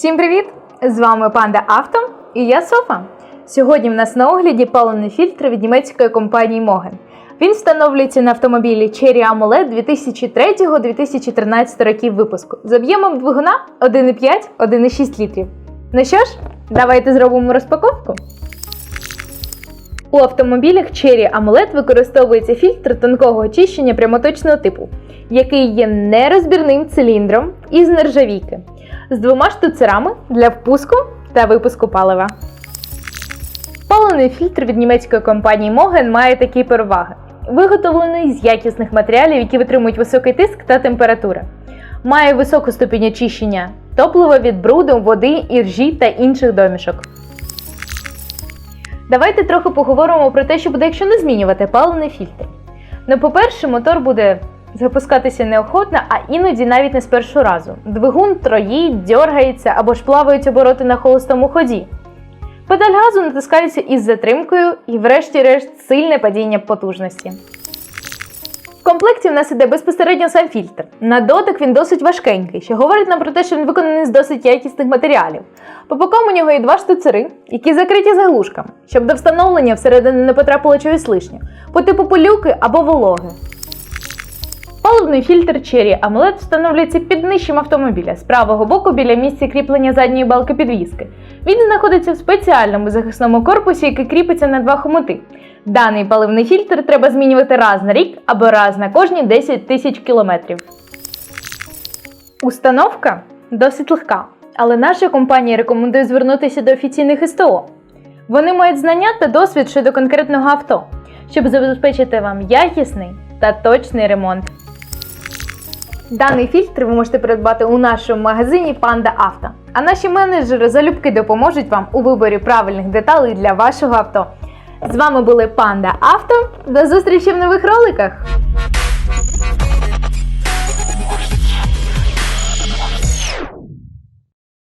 Всім привіт! З вами Панда Авто і я Софа. Сьогодні в нас на огляді паливний фільтр від німецької компанії Mogen. Він встановлюється на автомобілі Cherry AMOLED 2003-2013 років випуску з об'ємом двигуна 1,5-1,6 літрів. Ну що ж, давайте зробимо розпаковку. У автомобілях Cherry AMOLED використовується фільтр тонкого очищення прямоточного типу, який є нерозбірним циліндром із нержавійки з двома штуцерами для впуску та випуску палива. Паливний фільтр від німецької компанії Mogen має такі переваги: виготовлений з якісних матеріалів, які витримують високий тиск та температури. Має високу ступінь очищення топлива від бруду, води, іржі та інших домішок. Давайте трохи поговоримо про те, що буде, якщо не змінювати паливний фільтр. Ну, по-перше, мотор буде запускатися неохотно, а іноді навіть не з першого разу. Двигун троїть, дьоргається або ж плавають обороти на холостому ході. Педаль газу натискається із затримкою і, врешті-решт, сильне падіння потужності. В комплекті в нас іде безпосередньо сам фільтр. На дотик він досить важкенький, що говорить нам про те, що він виконаний з досить якісних матеріалів. По бокам у нього є два штуцери, які закриті заглушками, щоб до встановлення всередину не потрапило чогось лишнього, по типу полюки або вологи. Паливний фільтр Cherry AMOLED встановлюється під нижчим автомобіля з правого боку біля місця кріплення задньої балки підвіски. Він знаходиться в спеціальному захисному корпусі, який кріпиться на два хомути. Даний паливний фільтр треба змінювати раз на рік або раз на кожні 10 тисяч кілометрів. Установка досить легка, але наша компанія рекомендує звернутися до офіційних СТО. Вони мають знання та досвід щодо конкретного авто, щоб забезпечити вам якісний та точний ремонт. Даний фільтр ви можете придбати у нашому магазині Panda Auto. А наші менеджери залюбки допоможуть вам у виборі правильних деталей для вашого авто. З вами були Panda Auto. До зустрічі в нових роликах!